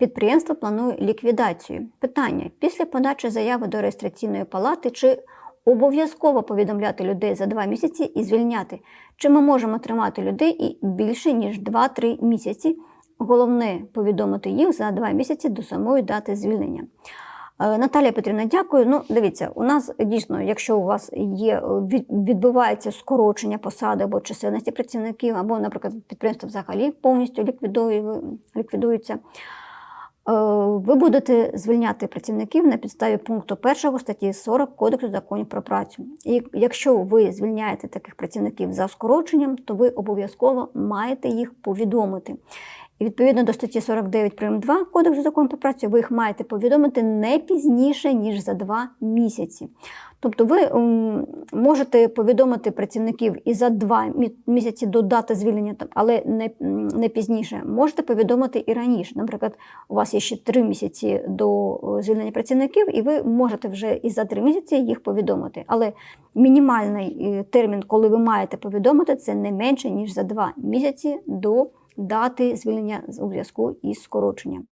Підприємство планує ліквідацію. Питання: після подачі заяви до реєстраційної палати чи обов'язково повідомляти людей за два місяці і звільняти? Чи ми можемо тримати людей і більше ніж 2-3 місяці? Головне повідомити їх за два місяці до самої дати звільнення. Е, Наталія Петрівна, дякую. Ну, дивіться, у нас дійсно, якщо у вас є е, відбувається скорочення посади або чисельності працівників, або, наприклад, підприємство взагалі повністю ліквідує, ліквідується. Е, Ви будете звільняти працівників на підставі пункту 1 статті 40 Кодексу законів про працю. І якщо ви звільняєте таких працівників за скороченням, то ви обов'язково маєте їх повідомити. І відповідно до статті 49 прим. 2 Кодексу закону про працю, ви їх маєте повідомити не пізніше, ніж за два місяці. Тобто ви можете повідомити працівників і за два місяці до дати звільнення, але не, не пізніше. Можете повідомити і раніше. Наприклад, у вас є ще три місяці до звільнення працівників, і ви можете вже і за три місяці їх повідомити. Але мінімальний е, термін, коли ви маєте повідомити, це не менше ніж за два місяці до дати звільнення у зв'язку із скороченням.